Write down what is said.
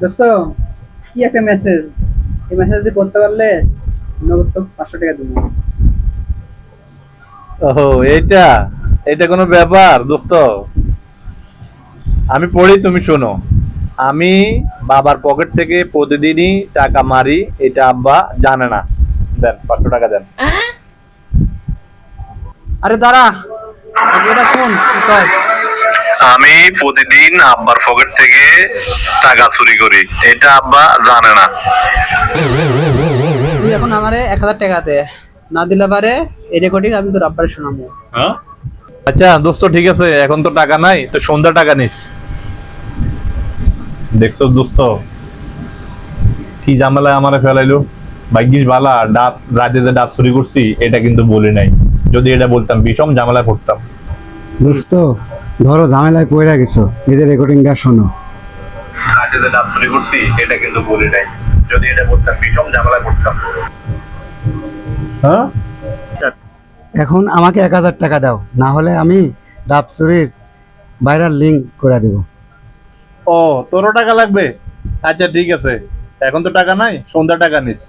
দোস্ত কি একটা মেসেজ এই মেসেজ যদি পড়তে পারলে নগদ তো পাঁচশো টাকা দেবো। ও এইটা? এটা কোনো ব্যাপার? দোস্ত আমি পড়ি তুমি শোনো। আমি বাবার পকেট থেকে প্রতিদিনই টাকা মারি এটা আব্বা জানে না। দেন পাঁচশো টাকা দেন। আরে দাঁড়া এটা শোন কি কয়। আমি প্রতিদিন আব্বার পকেট থেকে টাকা চুরি করি। এটা আব্বা জানে না। তুই এখন আমারে এক হাজার টাকা দে। না দিলে পারে এই রেকর্ডিং আমি তোর আব্বারে শোনাবো। আচ্ছা দোস্ত ঠিক আছে এখন তো টাকা নাই তো সন্ধ্যা টাকা নিস। দেখছ দোস্ত কি ঝামেলায় আমারে ফেলাইলো? ভাগ্যিস বালা ডাব রাতে যে ডাব চুরি করছি এটা কিন্তু বলি নাই। যদি এটা বলতাম বিষম ঝামেলায় পড়তাম। দোস্ত ধরো ঝামেলায় পড়ে গেছো। এই যে রেকর্ডিংটা শোনো। রাতে যে ডাব করছি এটা কিন্তু বলি নাই। যদি এটা বলতাম বিষম ঝামেলায় পড়তাম। হ্যাঁ? এখন আমাকে এক হাজার টাকা দাও না হলে আমি ডাব চুরির ভাইরাল লিঙ্ক করে দেব। ও তোরও টাকা লাগবে? আচ্ছা ঠিক আছে। এখন তো টাকা নাই সন্ধ্যা টাকা নিস।